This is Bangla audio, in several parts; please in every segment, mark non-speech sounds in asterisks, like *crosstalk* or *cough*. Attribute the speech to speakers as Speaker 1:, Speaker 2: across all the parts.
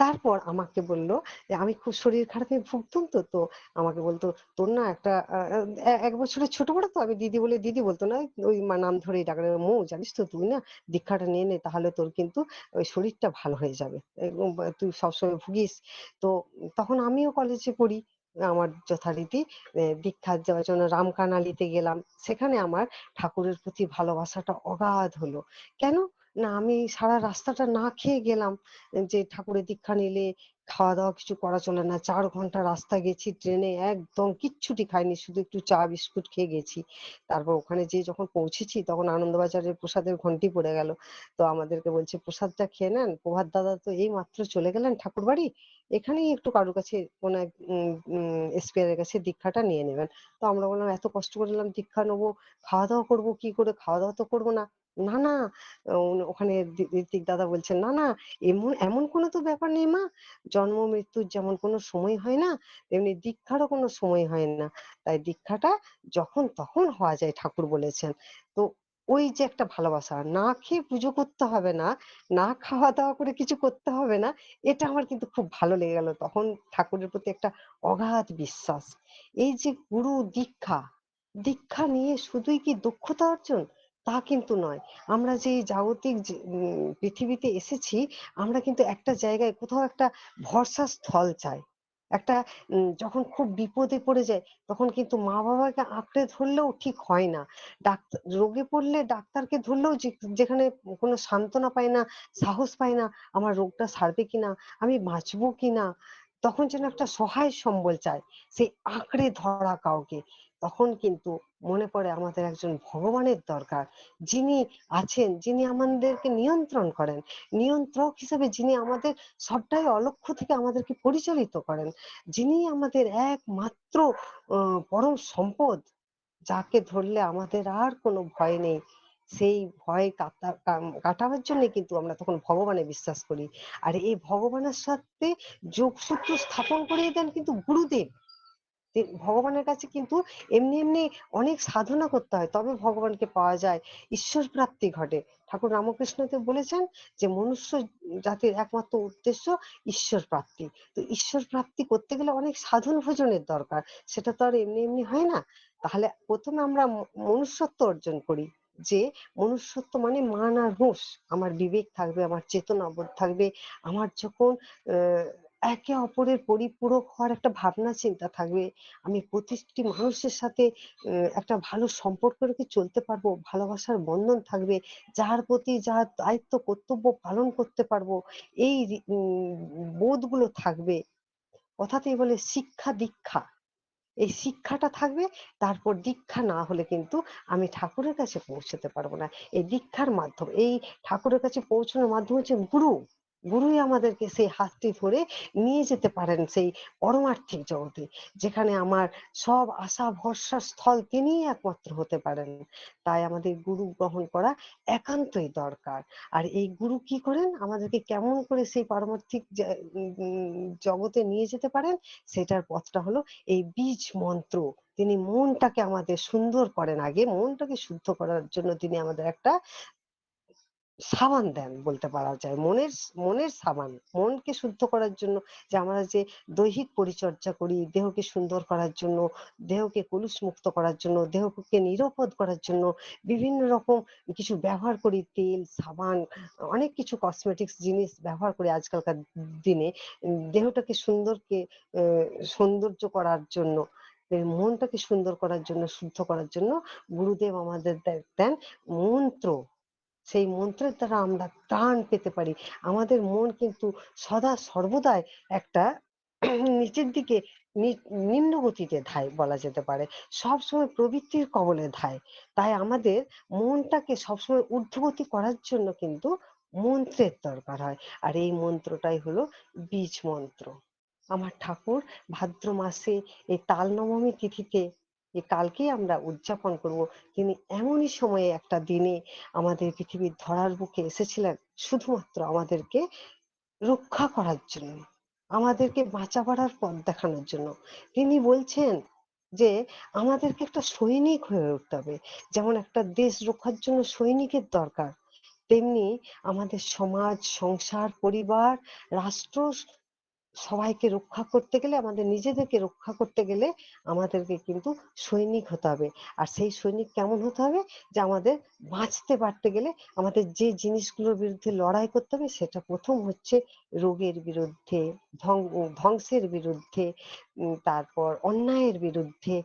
Speaker 1: তারপর আমাকে বলল যে আমি খুব শরীর খারাপে ভুগতুম তো তো আমাকে বলতো, তোর না একটা এক বছরের ছোট বড় তো, আমি দিদি বলে দিদি বলতো না, ওই মা নাম ধরেই ডাকলে, মৌ, জানিস তো তুই না, দীক্ষাটা নিয়ে নে, তাহলে তোর কিন্তু ওই শরীরটা ভালো হয়ে যাবে তুই সবসময় ভুগিস। তো তখন আমিও কলেজে পড়ি, আমার যথারীতি দীক্ষা দেওয়ার জন্য রামকানালিতে গেলাম, সেখানে আমার ঠাকুরের প্রতি ভালোবাসাটা অগাধ হলো। কেন? না, আমি সারা রাস্তাটা না খেয়ে গেলাম। যে ঠাকুরের দীক্ষা নিলে খাওয়া দাওয়া কিছু করা চলে না। চার ঘণ্টা রাস্তা গেছি ট্রেনে, একদম কিচ্ছুটি খাইনি, শুধু একটু চা, বিস্কুট খেয়ে গেছি। তারপর ওখানে যে যখন পৌঁছেছি, তখন আনন্দবাজারের প্রসাদের ঘন্টি পড়ে গেল। তো আমাদেরকে বলছে, প্রসাদটা খেয়ে নেন। প্রভাত দাদা তো এই মাত্র চলে গেলেন ঠাকুর বাড়ি এখানেই একটু কারোর কাছে, কোনো এক এসপিআর কাছে দীক্ষাটা নিয়ে নেবেন। তো আমরা বললাম, এত কষ্ট করে দীক্ষা নেব খাওয়া দাওয়া করব, কি করে? খাওয়া দাওয়া তো করব না। না না ওখানে ঋত্বিক দাদা বলছেন, না না, এমন এমন কোনো তো ব্যাপার নেই মা। জন্ম, মৃত্যুর যেমন কোনো সময় হয় না, তেমনি দীক্ষারও কোনো সময় হয় না। তাই দীক্ষাটা যখন, তখন হওয়া যায়, ঠাকুর বলেছেন। তো ওই যে একটা ভালোবাসা, না খেয়ে পুজো করতে হবে না না খাওয়া দাওয়া করে কিছু করতে হবে না, এটা আমার কিন্তু খুব ভালো লেগে গেল। তখন ঠাকুরের প্রতি একটা অগাধ বিশ্বাস। এই যে গুরু দীক্ষা দীক্ষা নিয়ে শুধুই কি দক্ষতা অর্জন? তা কিন্তু নয়। আমরা যে জাগতিক পৃথিবীতে এসেছি, আমরা কিন্তু একটা জায়গায় কোথাও একটা ভরসা স্থল চাই। একটা যখন খুব বিপদে পড়ে যায়, তখন কিন্তু মা বাবাকে আঁকড়ে ধরলেও ঠিক হয় না। ডাক্তার রোগে পড়লে ডাক্তারকে ধরলেও যেখানে কোনো সান্ত্বনা পায় না, সাহস পায় না, আমার রোগটা সারবে কিনা, আমি বাঁচবো কিনা তখন যেন একটা সহায় সম্বল চায়, সেই আঁকড়ে ধরা কাউকে। তখন কিন্তু মনে পড়ে আমাদের একজন ভগবানের দরকার, যিনি আছেন, যিনি আমাদেরকে নিয়ন্ত্রণ করেন। নিয়ন্ত্রক হিসেবে যিনি আমাদের সবটাই অলক্ষ্য থেকে আমাদেরকে পরিচালিত করেন, যিনি আমাদের একমাত্র পরম সম্পদ, যাকে ধরলে আমাদের আর কোনো ভয় নেই। সেই ভয় কাটা কাটাবার জন্য কিন্তু আমরা তখন ভগবানে বিশ্বাস করি। আর এই ভগবানের সাথে যোগসূত্র স্থাপন করিয়ে দেন কিন্তু গুরুদেব। ভগবানের কাছে কিন্তু এমনি এমনি অনেক সাধনা করতে হয়, তবে ভগবানকে পাওয়া যায়। ঈশ্বর প্রাপ্তি ঘটে। ঠাকুর রামকৃষ্ণদেব বলেছেন যে, মনুষ্য জাতির একমাত্র উদ্দেশ্য ঈশ্বর প্রাপ্তি তো ঈশ্বর প্রাপ্তি করতে গেলে অনেক সাধন ভোজনের দরকার। সেটা তো আর এমনি এমনি হয় না। তাহলে প্রথমে আমরা মনুষ্যত্ব অর্জন করি। যে মনুষ্যত্ব মানে মান আর হুঁশ আমার বিবেক থাকবে, আমার চেতনা বোধ থাকবে। আমার যখন একে অপরের পরিপূরক হওয়ার একটা ভাবনা, চিন্তা থাকবে, আমি প্রতিটি মানুষের সাথে একটা ভালো সম্পর্ক রেখে চলতে পারব, ভালোবাসার বন্ধন থাকবে, যার প্রতি যার দায়িত্ব, কর্তব্য পালন করতে পারব, এই বোধগুলো থাকবে। কথাতেই বলে শিক্ষা দীক্ষা। এই শিক্ষাটা থাকবে, তারপর দীক্ষা না হলে কিন্তু আমি ঠাকুরের কাছে পৌঁছতে পারব না। এই দীক্ষার মাধ্যম, এই ঠাকুরের কাছে পৌঁছানোর মাধ্যম হচ্ছে গুরু। গুরুই আমাদেরকে সেই হাতটি ধরে নিয়ে যেতে পারেন সেই পরমার্থিক জগতে, যেখানে আমার সব আশা ভরসার স্থল তিনিই একমাত্র হতে পারেন। তাই আমাদের গুরু গ্রহণ করা একান্তই দরকার। আর এই গুরু কি করেন? আমাদেরকে কেমন করে সেই পারমার্থিক জগতে নিয়ে যেতে পারেন? সেটার পথটা হলো এই বীজ মন্ত্র। তিনি মনটাকে আমাদের সুন্দর করেন আগে। মনটাকে শুদ্ধ করার জন্য তিনি আমাদের একটা সাবান দেন বলতে পারা যায়। মনের মনের সাবান, মনকে শুদ্ধ করার জন্য যে আমরা যে দৈহিক পরিচর্যা করি, দেহকে সুন্দর করার জন্য, দেহকে কলুষ মুক্ত করার জন্য, দেহকে নিরাপদ করার জন্য বিভিন্ন রকম কিছু ব্যবহার করি, তেল, সাবান, অনেক কিছু কসমেটিক্স জিনিস ব্যবহার করি আজকালকার দিনে। দেহটাকে সুন্দরকে সৌন্দর্য করার জন্য মনটাকে সুন্দর করার জন্য, শুদ্ধ করার জন্য গুরুদেব আমাদের দেন মন্ত্র। সেই মন্ত্রের দ্বারা আমরা ত্রাণ পেতে পারি। আমাদের মন কিন্তু সদা সর্বদাই একটা *clears throat* নিচের দিকে নিম্ন গতিতে ধায় বলা যেতে পারে। সবসময় প্রবৃত্তির কবলে ধায়। তাই আমাদের মনটাকে সবসময় ঊর্ধ্বগতি করার জন্য কিন্তু মন্ত্রের দরকার হয়। আর এই মন্ত্রটাই হলো বীজ মন্ত্র। আমার ঠাকুর ভাদ্র মাসে এই তাল নবমী তিথিতে যে কালকেই আমরা উদযাপন করব। তিনি এমনই সময়ে একটা দিনে আমাদের পৃথিবীর ধরার বুকে এসেছিলেন শুধুমাত্র আমাদেরকে রক্ষা করার জন্য আমাদেরকে বাঁচা বাড়ার পথ দেখানোর জন্য। তিনি বলছেন যে আমাদেরকে একটা সৈনিক হয়ে উঠতে হবে। যেমন একটা দেশ রক্ষার জন্য সৈনিকের দরকার তেমনি আমাদের সমাজ, সংসার, পরিবার, রাষ্ট্র সবাইকে রক্ষা করতে গেলে, আমাদের নিজেদেরকে রক্ষা করতে গেলে আমাদেরকে কিন্তু সৈনিক হতে হবে। আর সেই সৈনিক কেমন হতে হবে? যে আমাদের বাঁচতে পারতে গেলে আমাদের যে জিনিসগুলোর বিরুদ্ধে লড়াই করতে হবে, সেটা প্রথম হচ্ছে রোগের বিরুদ্ধে ধ্বংসের বিরুদ্ধে তারপর অন্যায়ের বিরুদ্ধে,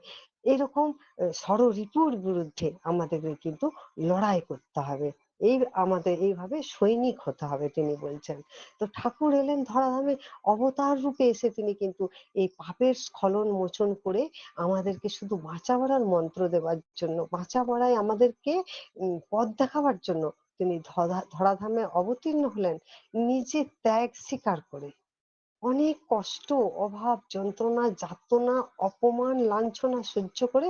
Speaker 1: এরকম ষড়রিপুর বিরুদ্ধে আমাদেরকে কিন্তু লড়াই করতে হবে। এই আমাদের এইভাবে সৈনিক হতে হবে তিনি বলছেন। তো ঠাকুর এলেন ধরাধামে, অবতার রূপে এসে তিনি কিন্তু এই পাপের স্খলন মোচন করে আমাদেরকে শুধু বাঁচা মরার মন্ত্র দেওয়ার জন্য বাঁচা মরায় আমাদেরকে পথ দেখাবার জন্য তিনি ধরাধামে অবতীর্ণ হলেন। নিজে ত্যাগ স্বীকার করে। অনেক কষ্ট, অভাব, যন্ত্রণা, যাতনা, অপমান, লাঞ্ছনা সহ্য করে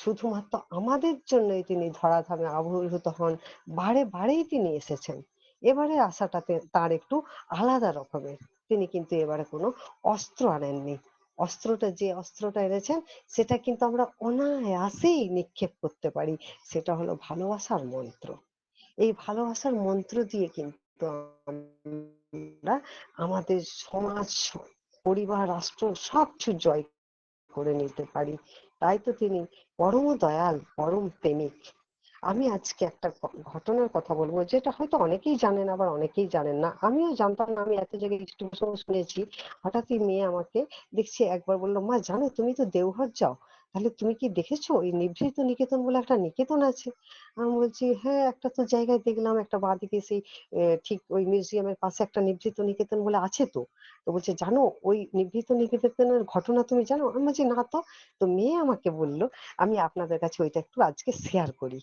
Speaker 1: শুধুমাত্র আমাদের জন্যই তিনি ধরাধামে আবির্ভূত হন, বারে বারেই তিনি এসেছেন। এবারে আসাটাতে তার একটু আলাদা রকমের। তিনি কিন্তু এবারে কোনো অস্ত্র আনেননি। অস্ত্রটা, যে অস্ত্রটা এনেছেন, সেটা কিন্তু আমরা অনায়াসেই নিক্ষেপ করতে পারি। সেটা হলো ভালোবাসার মন্ত্র। এই ভালোবাসার মন্ত্র দিয়ে কিন্তু আমরা আমাদের সমাজ, পরিবার, রাষ্ট্র সবকিছু জয় করে নিতে পারি। তাই তো তিনি পরম দয়াল, পরম প্রেমিক। আমি আজকে একটা ঘটনার কথা বলব, যেটা হয়তো অনেকেই জানেন আবার অনেকেই জানেন না। আমিও জানতাম না, আমি এত জায়গায় শুনেছি। হঠাৎই মেয়ে আমাকে দেখছি, একবার বলল, মা, জানো তুমি তো দেওঘর যাও? তাহলে তুমি কি দেখেছ? ওই নিভৃত নিকেতন বলে একটা নিকেতন আছে। আমি বলছি হ্যাঁ একটা তো জায়গায় দেখলাম, একটা বাঁদিকে সেই ঠিক ওই মিউজিয়ামের পাশে একটা নিভৃত নিকেতন বলে আছে তো। তো বলছে, জানো, ওই নিভৃত নিকেতনের ঘটনা তুমি জানো? আমি বলছি, না তো। তো মেয়ে আমাকে বলল, আমি আপনাদের কাছে ওইটা একটু আজকে শেয়ার করি।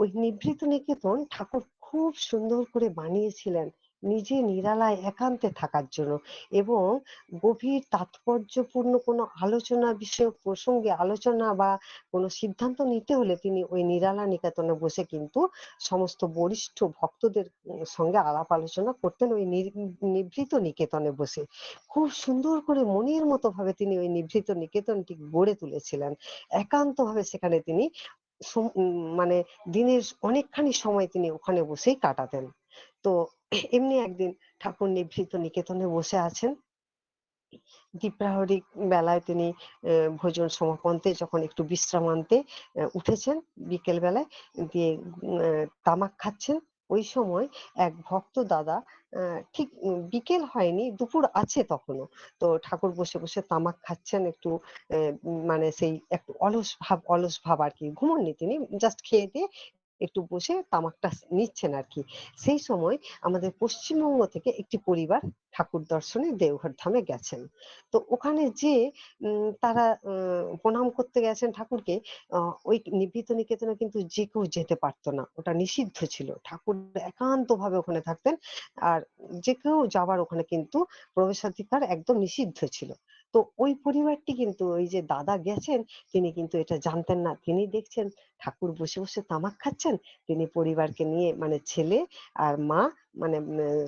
Speaker 1: ওই নিভৃত নিকেতন ঠাকুর খুব সুন্দর করে বানিয়েছিলেন। নিজে নিরালায় একান্তে থাকার জন্য এবং গভীর তাৎপর্যপূর্ণ কোনো আলোচনা বিষয়ক প্রসঙ্গে আলোচনা বা কোনো সিদ্ধান্ত নিতে হলে তিনি ওই নিরালা নিকেতনে বসে কিন্তু সমস্ত বরিষ্ঠ ভক্তদের সঙ্গে আলাপ আলোচনা করতেন ওই নিভৃত নিকেতনে বসে। খুব সুন্দর করে মনের মতো ভাবে তিনি ওই নিভৃত নিকেতনটি গড়ে তুলেছিলেন। একান্ত ভাবে সেখানে তিনি মানে দিনের অনেকখানি সময় তিনি ওখানে বসেই কাটাতেন। তো এমনি একদিন ঠাকুর নিভৃত নিকেতনে বসে আছেন। দ্বিপ্রাহরিক বেলায় তিনি ভোজন সমাপন্তে যখন একটু বিশ্রাম আনতে উঠেছেন বিকেল বেলায়, দিয়ে তামাক খাচ্ছেন, ওই সময় এক ভক্ত দাদা ঠিক বিকেল হয়নি, দুপুর আছে তখনও, তো ঠাকুর বসে বসে তামাক খাচ্ছেন, একটু মানে সেই একটু অলস ভাব অলস ভাব আর কি, ঘুমননি তিনি জাস্ট খেয়ে দিয়ে একটু বসে তামাকটা নিচ্ছেন আর কি সেই সময় আমাদের পশ্চিমবঙ্গ থেকে একটি পরিবার ঠাকুর দর্শনে দেওঘর ধামে গেছেন। তো ওখানে যে তারা প্রণাম করতে গেছেন ঠাকুরকে ওই নিভৃত নিকেতনে কিন্তু যে কেউ যেতে পারতো না। ওটা নিষিদ্ধ ছিল। ঠাকুর একান্ত ভাবে ওখানে থাকতেন। আর যে কেউ যাবার ওখানে কিন্তু প্রবেশাধিকার একদম নিষিদ্ধ ছিল। তো ওই পরিবারটি কিন্তু ওই যে দাদা গেছেন, তিনি কিন্তু এটা জানতেন না। তিনি দেখছেন ঠাকুর বসে বসে তামাক খাচ্ছেন, তিনি পরিবারকে নিয়ে মানে ছেলে আর মা মানে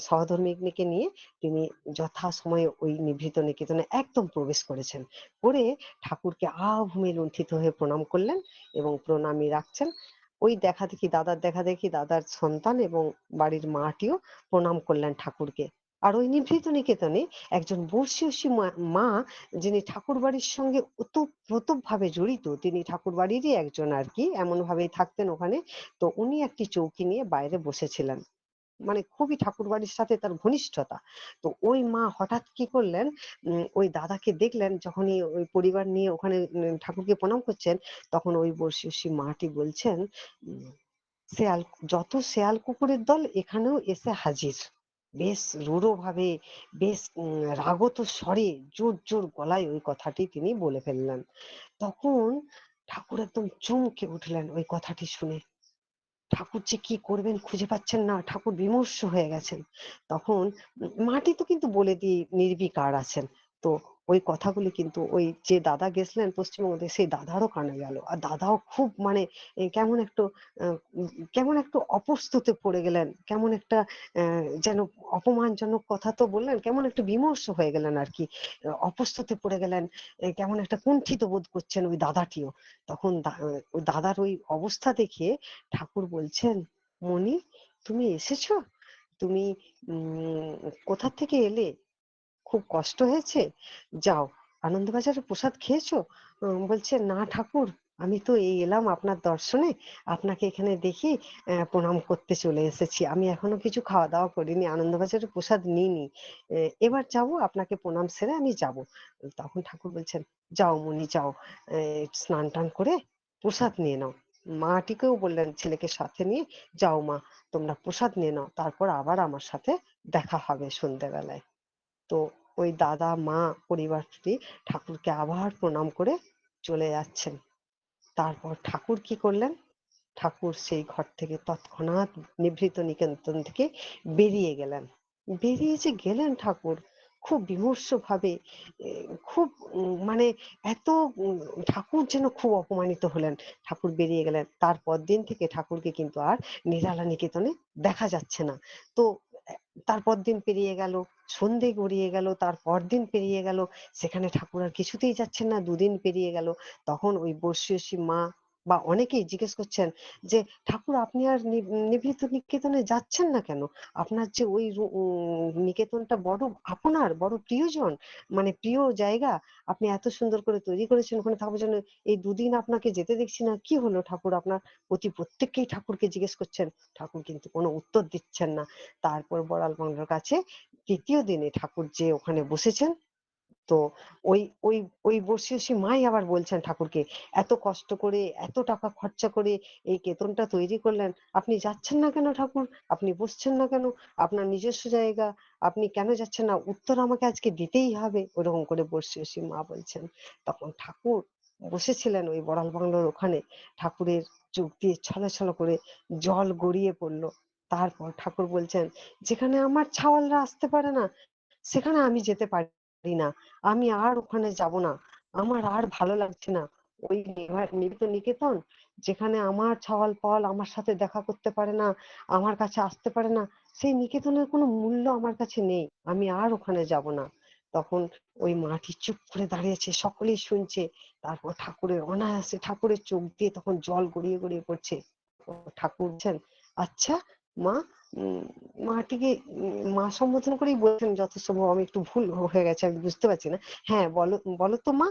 Speaker 1: সহধর্মিনীকে নিয়ে তিনি যথা সময়ে ওই নিভৃত নিকেতনে একদম প্রবেশ করেছেন। করে ঠাকুরকে আভূমি লুণ্ঠিত হয়ে প্রণাম করলেন এবং প্রণামী রাখছেন। ওই দেখা দেখি, দাদার দেখা দেখি, দাদার সন্তান এবং বাড়ির মাটিও প্রণাম করলেন ঠাকুরকে। আর ওই নিভৃত নিকেতনে একজন বর্ষীয়সী মা যিনি ঠাকুর বাড়ির সঙ্গে ওতপ্রোত ভাবে জড়িত, তিনি ঠাকুর বাড়িরই একজন আর কি এমন ভাবেই থাকতেন ওখানে। তো উনি একটি চৌকি নিয়ে বাইরে বসেছিলেন। মানে খুবই ঠাকুর বাড়ির সাথে তার ঘনিষ্ঠতা। তো ওই মা হঠাৎ কি করলেন ওই দাদাকে দেখলেন, যখনই ওই পরিবার নিয়ে ওখানে ঠাকুরকে প্রণাম করছেন, তখন ওই বর্ষীয়সী মাটি বলছেন শেয়াল, যত শেয়াল কুকুরের দল এখানেও এসে হাজির। বেশ রূঢ়ভাবে, বেশ রাগত স্বরে জোর জোর গলায় ওই কথাটি তিনি বলে ফেললেন। তখন ঠাকুর একদম চমকে উঠলেন ওই কথাটি শুনে। ঠাকুর যে কি করবেন খুঁজে পাচ্ছেন না, ঠাকুর বিমর্ষ হয়ে গেছেন। তখন মাটি তো কিন্তু বলে দিয়ে নির্বিকার আছেন। তো ওই কথাগুলি কিন্তু ওই যে দাদা গেছিলেন পশ্চিমবঙ্গে, সেই দাদারও কানে গেল। আর দাদাও খুব মানে কেমন একটু কেমন একটু অপ্রস্তুতে পড়ে গেলেন, কেমন একটা যেন অপমানজনক কথা তো বললেন, কেমন একটু বিমর্ষ হয়ে গেলেন আর কি। অপ্রস্তুতে পড়ে গেলেন কেমন একটা কুণ্ঠিত বোধ করছেন ওই দাদাটিও। তখন ওই দাদার ওই অবস্থা দেখে ঠাকুর বলছেন মনি তুমি এসেছ? তুমি কোথা থেকে এলে? খুব কষ্ট হয়েছে? যাও আনন্দবাজারের প্রসাদ খেয়েছো? বলছে, না ঠাকুর, আমি তো এই এলাম আপনার দর্শনে। আপনাকে এখানে দেখি প্রণাম করতে চলে এসেছি। আমি এখনও কিছু খাওয়া দাওয়া করিনি আনন্দবাজারের প্রসাদ নিইনি। এবার যাব, আপনাকে প্রণাম সেরে আমি যাব। তখন ঠাকুর বলছেন, যাও মনি, যাও। স্নান টান করে প্রসাদ নিয়ে নাও। মাটিকেও বললেন ছেলেকে সাথে নিয়ে, যাও মা, তোমরা প্রসাদ নিয়ে নাও, তারপর আবার আমার সাথে দেখা হবে সন্ধ্যেবেলায় তো ওই দাদা, মা পরিবারটি ঠাকুরকে আবার প্রণাম করে চলে যাচ্ছেন। তারপর ঠাকুর কি করলেন? ঠাকুর সেই ঘর থেকে তৎক্ষণাৎ নিভৃত নিকেতন থেকে বেরিয়ে গেলেন। বেরিয়ে যে গেলেন ঠাকুর, খুব বিমর্ষ ভাবে খুব মানে এত ঠাকুর যেন খুব অপমানিত হলেন। ঠাকুর বেরিয়ে গেলেন। তারপর দিন থেকে ঠাকুরকে কিন্তু আর নিরালা নিকেতনে দেখা যাচ্ছে না। তো তারপর দিন পেরিয়ে গেল। সন্ধে গড়িয়ে গেল, তার পরদিন পেরিয়ে গেল, সেখানে ঠাকুর আর কিছুতেই যাচ্ছেন না, দুদিন পেরিয়ে গেল। তখন ওই বর্ষীয়সী মা বা অনেকেই জিজ্ঞেস করছেন যে, ঠাকুর, আপনি আর নিভৃত নিকেতনে যাচ্ছেন না কেন? আপনার যে ওই নিকেতনটা বড়, আপনার বড় প্রিয়জন মানে প্রিয় জায়গা, আপনি এত সুন্দর করে তৈরি করেছেন ওখানে থাকবার জন্য এই দুদিন আপনাকে যেতে দেখছি না। কি হলো ঠাকুর? আপনার প্রতি প্রত্যেককেই ঠাকুরকে জিজ্ঞেস করছেন। ঠাকুর কিন্তু কোনো উত্তর দিচ্ছেন না। তারপর বড়াল বাংলার কাছে তৃতীয় দিনে ঠাকুর যে ওখানে বসেছেন তো ওই ওই ওই বর্ষীয়সী মাই আবার বলছেন ঠাকুরকে, এত কষ্ট করে, এত টাকা খরচা করে এই কেতনটা তৈরি করলেন, আপনি যাচ্ছেন না কেন ঠাকুর? আপনি বসছেন না কেন? আপনার নিজস্ব জায়গা, আপনি কেন যাচ্ছেন না? উত্তর আমাকে আজকে দিতেই হবে। ওরকম করে বর্ষীয়সী মা বলছেন। তখন ঠাকুর বসেছিলেন ওই বড়াল বাংলোর ওখানে, ঠাকুরের চোখ দিয়ে ছলো করে জল গড়িয়ে পড়ল। তারপর ঠাকুর বলছেন, যেখানে আমার ছাওয়ালরা আসতে পারে না, সেখানে আমি যেতে পারি না। আমি আর ওখানে যাব না। আমার আর ভালো লাগছে না। ওই নিবেদিত নিকেতন, যেখানে আমার ছাওয়াল পাওয়াল আমার সাথে দেখা করতে পারে না, আমার কাছে আসতে পারে না, সেই নিকেতনের কোনো মূল্য আমার কাছে নেই। আমি আর ওখানে যাব না। তখন ওই মাটি চুপ করে দাঁড়িয়েছে, সকলেই শুনছে। তারপর ঠাকুরের অনায়াসে ঠাকুরের চোখ দিয়ে তখন জল গড়িয়ে গড়িয়ে পড়ছে। ঠাকুর বলছেন আচ্ছা মা মাটিকে মা সম্বোধন করেই বলছেন যথেষ্ট আমি একটু ভুল হয়ে গেছে, আমি বুঝতে পারছি না। হ্যাঁ বলো বলো তো মা,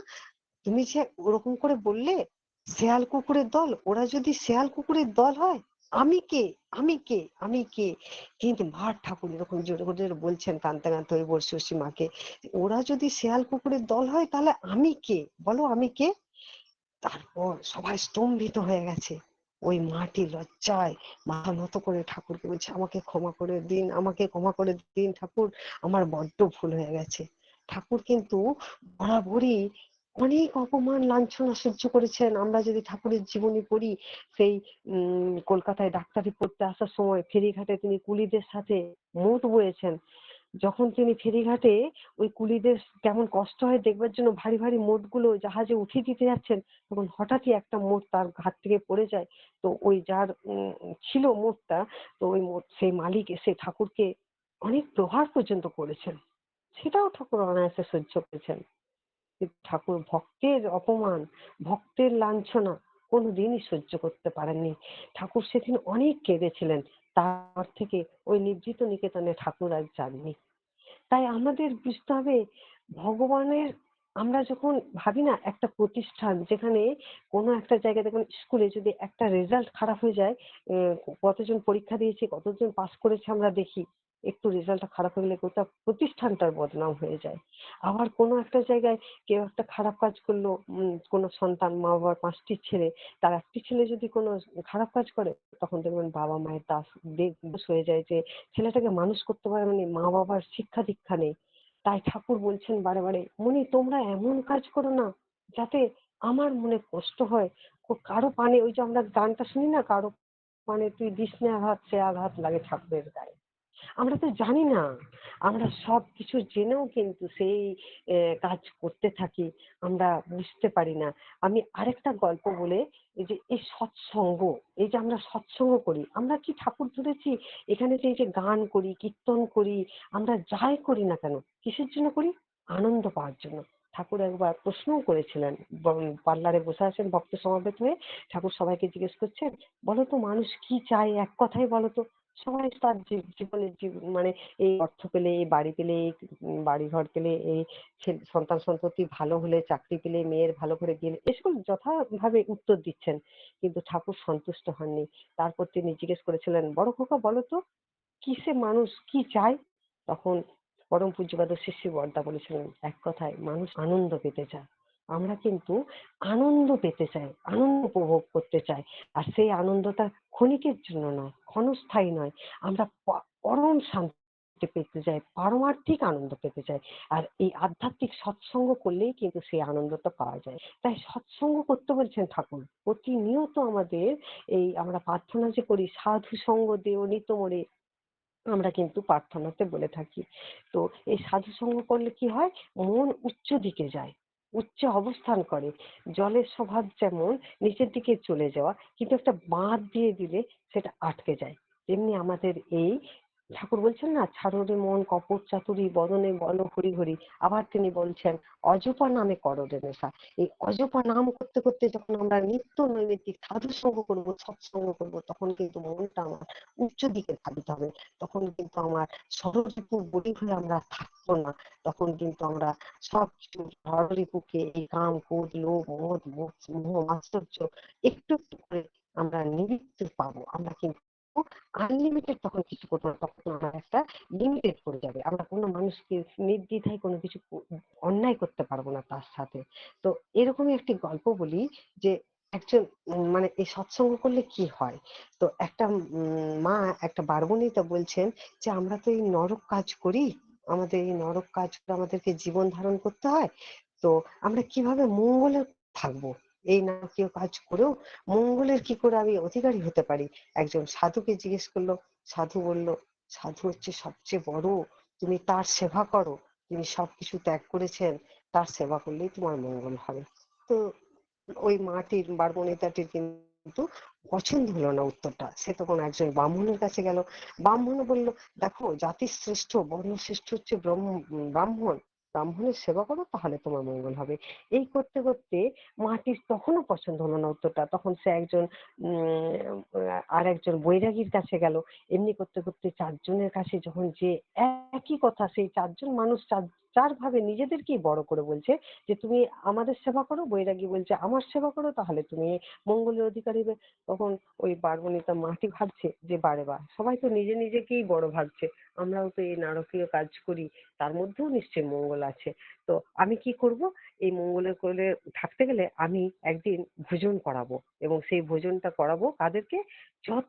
Speaker 1: তুমি যে ওরকম করে বললে, শেয়াল কুকুরের দল, ওরা যদি শেয়াল কুকুরের দল হয়, আমি কে? আমি কে? আমি কে? কিন্তু ভাট ঠাকুর এরকম জোরে জোরে বলছেন কানতে কানতে ওই বর্ষী মাকে, ওরা যদি শেয়াল কুকুরের দল হয়, তাহলে আমি কে? বলো আমি কে? তারপর সবাই স্তম্ভিত হয়ে গেছে। ওই মাটি লজ্জায় মাথা নত করে ঠাকুরকে বলছে, আমাকে ক্ষমা করে দিন, আমাকে ক্ষমা করে দিন ঠাকুর, আমার বড্ড ভুল হয়ে গেছে। ঠাকুর কিন্তু বরাবরই অনেক অপমান, লাঞ্ছনা সহ্য করেছেন। আমরা যদি ঠাকুরের জীবনী পড়ি, সেই কলকাতায় ডাক্তারি পড়তে আসার সময় ফেরিঘাটে তিনি কুলিদের সাথে মত বয়েছেন। যখন তিনি ফেরিঘাটে ওই কুলিদের কেমন কষ্ট হয় দেখবার জন্য ভারী ভারী গুলো জাহাজে উঠিয়ে দিতে যাচ্ছেন, তখন হঠাৎই একটা মোট তার ঘাট থেকে পড়ে যায়। তো ওই যার ছিল মোটটা, তো ওই মোট, সেই মালিক এসে ঠাকুরকে অনেক প্রহার পর্যন্ত করেছেন। সেটাও ঠাকুর অনায়াসে সহ্য করেছেন। ঠাকুর ভক্তের অপমান, ভক্তের লাঞ্ছনা কোনোদিনই সহ্য করতে পারেননি। ঠাকুর সেদিন অনেক কেঁদেছিলেন। তার থেকে ওই নিভৃত নিকেতনে ঠাকুর আর যাননি। তাই আমাদের বুঝতে হবে, ভগবানের আমরা যখন ভাবি না একটা প্রতিষ্ঠান যেখানে কোনো একটা জায়গায় দেখুন স্কুলে যদি একটা রেজাল্ট খারাপ হয়ে যায় কতজন পরীক্ষা দিয়েছে, কতজন পাস করেছে আমরা দেখি। একটু রেজাল্টটা খারাপ হয়ে গেলে গোটা প্রতিষ্ঠানটার বদনাম হয়ে যায়। আবার কোনো একটা জায়গায় কেউ একটা খারাপ কাজ করল কোনো সন্তান মা বাবার পাঁচটি ছেলে, তার একটি ছেলে যদি কোনো খারাপ কাজ করে, তখন দেখবেন বাবা মায়ের দাস দোষ হয়ে যায় যে ছেলেটাকে মানুষ করতে পারে মানে মা বাবার শিক্ষা দীক্ষা নেই। তাই ঠাকুর বলছেন বারে বারে মনি তোমরা এমন কাজ করো না, যাতে আমার মনে কষ্ট হয়। কারও পানে, ওই যে আমরা গানটা শুনি না, কারও মানে তুই দিস না আঘাত সে আঘাত লাগে ঠাকুরের গায়ে। আমরা তো জানি না। আমরা সব কিছু জেনেও কিন্তু সেই কাজ করতে থাকি, আমরা বুঝতে পারি না। আমি আরেকটা গল্প বলে, এই যে, এই সৎসঙ্গ, এই যে, আমরা সৎসঙ্গ করি, আমরা কি ঠাকুর ধরেছি? এখানে যে যে, গান করি, কীর্তন করি, আমরা যাই করি না কেন? কিসের জন্য করি? আনন্দ পাওয়ার জন্য। ঠাকুর একবার প্রশ্নও করেছিলেন পার্লারে বসে আছেন ভক্ত সমাবেত হয়ে। ঠাকুর সবাইকে জিজ্ঞেস করছেন, বলো তো মানুষ কি চায়? এক কথায় বলো তো। সবাই তার জীবনের জীব মানে এই অর্থ পেলে, এই বাড়ি পেলে, এই বাড়ি ঘর পেলে, এই ছে সন্তান-সন্ততি ভালো হলে, চাকরি পেলে, মেয়ের ভালো করে গেলে, এসব যথাভাবে উত্তর দিচ্ছেন। কিন্তু ঠাকুর সন্তুষ্ট হননি। তারপর তিনি জিজ্ঞেস করেছিলেন, "বড় খোকা বলো তো, কিসে মানুষ কি চায়?" তখন পরম পূজ্যপাদ শ্রী শ্রী বড়দা বলেছিলেন, এক কথায় মানুষ আনন্দ পেতে চায়। আমরা কিন্তু আনন্দ পেতে চাই, আনন্দ উপভোগ করতে চাই। আর সেই আনন্দটা ক্ষণিকের জন্য নয়, ক্ষণস্থায়ী নয়। আমরা পরম শান্তি পেতে চাই, পারমার্থিক আনন্দ পেতে চাই। আর এই আধ্যাত্মিক সৎসঙ্গ করলেই কিন্তু সেই আনন্দটা পাওয়া যায়। তাই সৎসঙ্গ করতে বলছেন ঠাকুর। প্রতিনিয়ত আমাদের এই আমরা প্রার্থনা যে করি সাধু সঙ্গ দেও নিত মোরে আমরা কিন্তু প্রার্থনাতে বলে থাকি। তো এই সাধু সঙ্গ করলে কি হয়? মন উচ্চ দিকে যায়। উচ্চে অবস্থান করে। জলের স্বভাব যেমন নিচের দিকে চলে যাওয়া, কিন্তু একটা বাঁধ দিয়ে দিলে সেটা আটকে যায়। তেমনি আমাদের এই ঠাকুর বলছেন, না ছাড়ো রে মন, কপট চাতুরী, বদনে বল হরি হরি আবার তিনি বলছেন, অজপা নামে করো রে নেশা। এই অজপা নাম করতে করতে যখন আমরা নিত্য নৈমিত্তিক সাধু সঙ্গ করব সৎসঙ্গ করব, তখন কিন্তু মনটা আমার উচ্চ দিকে ধাবিত হবে। তখন কিন্তু আমার ষড়রিপুর বলি হয়ে আমরা থাকব না। তখন কিন্তু আমরা সব ষড়রিপুকে এই কাম ক্রোধ লোভ, মদ, মোহ মাৎসর্য একটু একটু করে আমরা নিবৃত্তি পাবো। আমরা কিন্তু আনলিমিটেড তখন কিছু করব না তখন আমার একটা লিমিটেড পড়ে যাবে। আমরা কোনো মানুষকে নির্দ্বিধায় কোনো কিছু অন্যায় করতে পারব না তার সাথে। তো এরকমই একটি গল্প বলি যে, একজন মানে এই সৎসঙ্গ করলে কি হয়? তো একটা মা, একটা বারবণিতা বলছেন যে, আমরা তো এই নরক কাজ করি। আমাদের এই নরক কাজ আমাদেরকে জীবন ধারণ করতে হয়। তো আমরা কীভাবে মঙ্গলে থাকব? এই নারকীয় কাজ করেও মঙ্গলের কি করে আমি অধিকারী হতে পারি? একজন সাধুকে জিজ্ঞেস করল, সাধু বলল, সাধু হচ্ছে সবচেয়ে বড়, তুমি তার সেবা করো, তিনি সবকিছু ত্যাগ করেছেন, তার সেবা করলেই তোমার মঙ্গল হবে। তো ওই মাটির বারবণিতাটির কিন্তু পছন্দ হলো না উত্তরটা। সে তখন একজন ব্রাহ্মণের কাছে গেল। ব্রাহ্মণ বলল, দেখো জাতির শ্রেষ্ঠ বর্ণ শ্রেষ্ঠ হচ্ছে ব্রাহ্মণ। ব্রাহ্মণের সেবা করো, তাহলে তোমার মঙ্গল হবে। এই করতে করতে মাটির তখনও পছন্দ হলো না উত্তরটা। তখন সে একজন আর একজন বৈরাগীর কাছে গেল। এমনি করতে করতে চারজনের কাছে যখন যে একই কথা, সেই চারজন মানুষ চার চার ভাবে নিজেদেরকেই বড় করে বলছে যে, তুমি আমাদের সেবা করো, বৈরাগী বলছে, আমার সেবা করো, তাহলে তুমি মঙ্গলের অধিকারী হবে তখন ওই বারবণিতা মাটি ভাবছে যে, বারে বা সবাই তো নিজে নিজেকেই বড় ভাবছে। আমরাও তো এই নারকীয় কাজ করি, তার মধ্যেও নিশ্চয়ই মঙ্গল আছে। তো আমি কি করব? এই মঙ্গলের কোলে থাকতে গেলে আমি একদিন ভোজন করাবো এবং সেই ভোজনটা করাবো কাদেরকে যত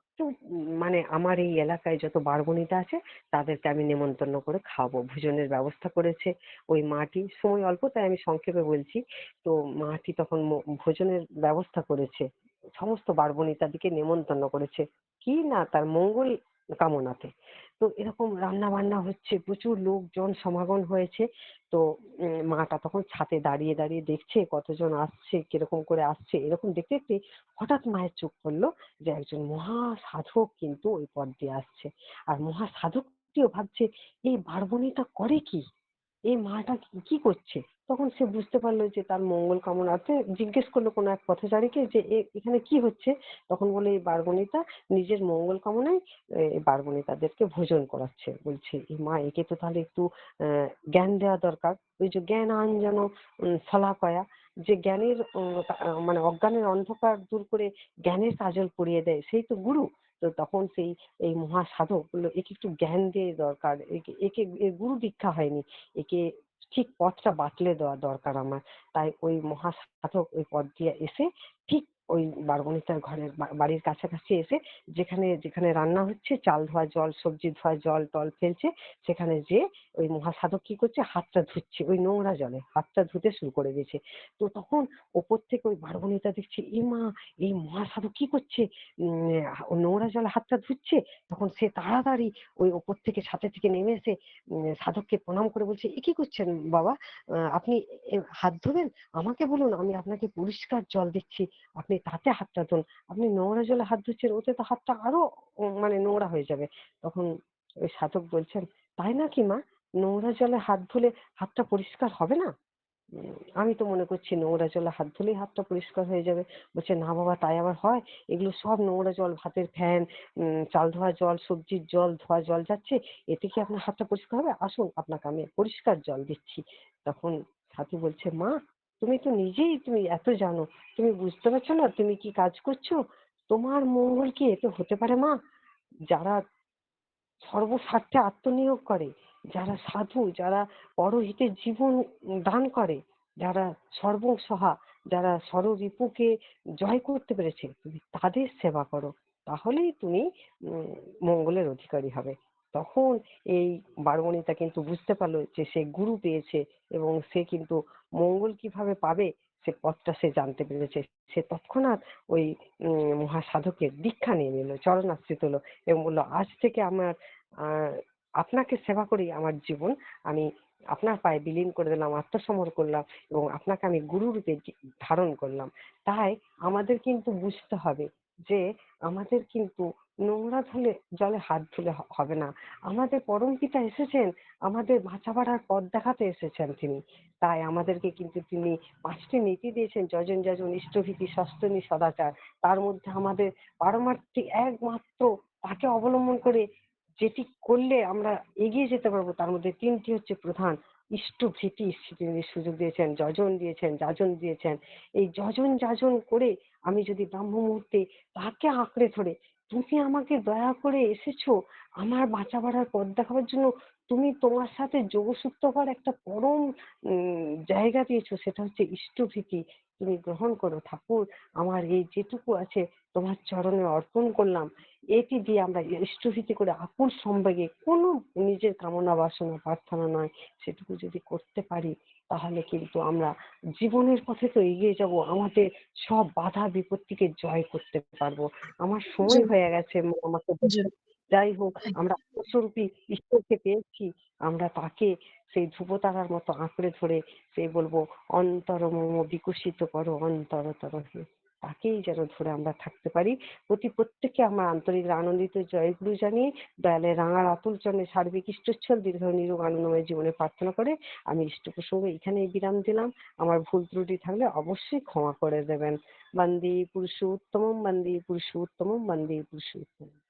Speaker 1: মানে আমার এই এলাকায় যত বারবণিতা আছে তাদেরকে আমি নেমন্তন্ন করে খাওয়াবো। ভোজনের ব্যবস্থা করেছে ওই মাটি। সময় অল্প, তাই আমি সংক্ষেপে বলছি। তো মাটি তখন ভোজনের ব্যবস্থা করেছে। সমস্ত বারবণিতাদিকে নেমন্তন্ন করেছে। কি না তার মঙ্গল কামনাতে। তো এরকম রান্না বান্না হচ্ছে, প্রচুর লোকজন সমাগম হয়েছে। তো মাটা তখন ছাদে দাঁড়িয়ে দাঁড়িয়ে দেখছে, কতজন আসছে, কীরকম করে আসছে, এরকম দেখতে দেখতে হঠাৎ মায়ের চোখ পড়ল যে একজন মহা সাধক কিন্তু ওই পথ দিয়ে আসছে। আর মহা সাধকটিও ভাবছে, এই বারবণীটা করে কি? এই মাটা কি করছে? তখন সে বুঝতে পারল যে তার মঙ্গল কামনাতে জিজ্ঞেস করল কোনো এক পথচারীকে যে এখানে কি হচ্ছে? তখন বলে, এই বারবণিতা নিজের মঙ্গল কামনায় এই বারবণিতাদেরকে ভোজন করাচ্ছে। বলছে মা, একে তো তাহলে একটু জ্ঞান দেওয়া দরকার। ওই যে জ্ঞান আন আঞ্জন ফলাকয়া যে জ্ঞানের মানে অজ্ঞানের অন্ধকার দূর করে জ্ঞানের কাজল পরিয়ে দেয়, সেই তো গুরু। তো তখন সেই, এই মহাসাধক বলল, একে একটু জ্ঞান দিয়ে দরকার। একে একে গুরু দীক্ষা হয়নি। একে ঠিক পথটা বাতলে দেওয়া দরকার আমার। তাই ওই মহাসাধক ওই পথ দিয়ে এসে ঠিক ওই বারবণিতার ঘরের বাড়ির কাছাকাছি এসে যেখানে যেখানে রান্না হচ্ছে, চাল ধোয়া জল, সবজি ধোয়া জল, টল ফেলছে, সেখানে যে ওই মহাসাধক কি করছে? হাতটা ধুচ্ছে, ওই নোংরা জলে হাতটা ধুতে শুরু করে দিয়েছে। তো তখন ওপর থেকে ওই বারবণিতা দেখছে, এ মা, এই মহাসাধক কি করছে? নোংরা জলে হাতটা ধুচ্ছে? তখন সে তাড়াতাড়ি ওই ওপর থেকে ছাতে থেকে নেমে এসে সাধককে প্রণাম করে বলছে, এ কি করছেন বাবা? আপনি হাত ধোবেন? আমাকে বলুন, আমি আপনাকে পরিষ্কার জল দিচ্ছি। আপনি তাতে হাতটা ধুন আপনি নোংরা জলে হাত ধুচ্ছেন, ওতে তো হাতটা আরও মানে নোংরা হয়ে যাবে। তখন ওই সাধক বলছেন, তাই নাকি মা? নোংরা জলে হাত ধুলে হাতটা পরিষ্কার হবে না? আমি তো মনে করছি নোংরা জলে হাত ধুলেই হাতটা পরিষ্কার হয়ে যাবে। বলছে, না বাবা, তাই আবার হয়। এগুলো সব নোংরা জল, ভাতের ফ্যান চাল ধোয়া জল, সবজির জল, ধোয়া জল যাচ্ছে। এতে কি আপনার হাতটা পরিষ্কার হবে? আসুন, আপনাকে আমি পরিষ্কার জল দিচ্ছি। তখন সাথী বলছে, মা তুমি তো নিজেই তুমি এত জানো। তুমি বুঝতে পারছ না তুমি কি কাজ করছ? তোমার মঙ্গল কি এতে হতে পারে মা? যারা সর্বস্বার্থে আত্মনিয়োগ করে, যারা সাধু, যারা পরহিতের জীবন দান করে, যারা সর্বসহা, যারা ষড়রিপুকে জয় করতে পেরেছে, তুমি তাদের সেবা করো। তাহলেই তুমি মঙ্গলের অধিকারী হবে। তখন এই বারবণিতা কিন্তু বুঝতে পারল যে সে গুরু পেয়েছে এবং সে কিন্তু মঙ্গল কীভাবে পাবে সে পথটা সে জানতে পেরেছে। সে তৎক্ষণাৎ ওই মহাসাধকের দীক্ষা নিয়ে নিল, চরণাশ্রিত হলো এবং বলল, আজ থেকে আমার আপনাকে সেবা করি আমার জীবন। আমি আপনার পায়ে বিলীন করে দিলাম আত্মসমর করলাম এবং আপনাকে আমি গুরু রূপে ধারণ করলাম। তাই আমাদের কিন্তু বুঝতে হবে যে আমাদের কিন্তু নোংরা ধুলে জলে হাত ধুলে হবে না। আমাদের পরম পিতা এসেছেন, আমাদের বাঁচা বাড়ার পথ দেখাতে এসেছেন তিনি। তাই আমাদেরকে কিন্তু তিনি পাঁচটি নীতি দিয়েছেন, যজন যজন ইষ্টভীতি সস্তনী সদাচার। তার মধ্যে আমাদের পারমার্থিক একমাত্র তাকে অবলম্বন করে যেটি করলে আমরা এগিয়ে যেতে পারব, তার মধ্যে তিনটি হচ্ছে প্রধান। ইষ্ট ভীতি তিনি সুযোগ দিয়েছেন, যজন দিয়েছেন, যাজন দিয়েছেন। এই যজন যাজন করে আমি যদি ব্রাহ্ম মুহূর্তে তাকে আঁকড়ে ধরে, তুমি আমাকে দয়া করে এসেছ আমার বাঁচা বাড়ার পথ দেখাবার জন্য, তুমি তোমার সাথে যোগসূত্র হওয়ার একটা পরম জায়গা দিয়েছ, সেটা হচ্ছে ইষ্টভীতি তুমি গ্রহণ করো। ঠাকুর আমার এই যেটুকু আছে তোমার চরণে অর্পণ করলাম। এটি দিয়ে আমরা ইষ্টভীতি করে আকুল সম্বেগে কোনো নিজের কামনা বাসনা প্রার্থনা নয় সেটুকু যদি করতে পারি তাহলে কিন্তু আমরা জীবনের পথে তো এগিয়ে যাব আমাদের সব বাধা বিপত্তিকে জয় করতে পারব। আমার সময় হয়ে গেছে আমাকে যাই হোক আমরা আত্মস্বরূপী ঈশ্বরকে পেয়েছি। আমরা তাকে সেই ধ্রুবতারার মতো আঁকড়ে ধরে সে বলব অন্তর মম বিকশিত করো অন্তরতর তাকেই যেন ধরে আমরা থাকতে পারি। প্রতি প্রত্যেককে আমার আন্তরিক আনন্দিত জয়গুরু জানিয়ে দয়ালে রাঙার আতুল চরণে সার্বিক ইষ্টচ্ছল দীর্ঘ নিরোগ আনন্দময় জীবনে প্রার্থনা করে আমি ইষ্ট প্রসঙ্গ এখানেই বিরাম দিলাম। আমার ভুল ত্রুটি থাকলে অবশ্যই ক্ষমা করে দেবেন। বন্দে পুরুষোত্তমম বন্দে পুরুষোত্তমম পুরুষ পুরুষোত্তমম।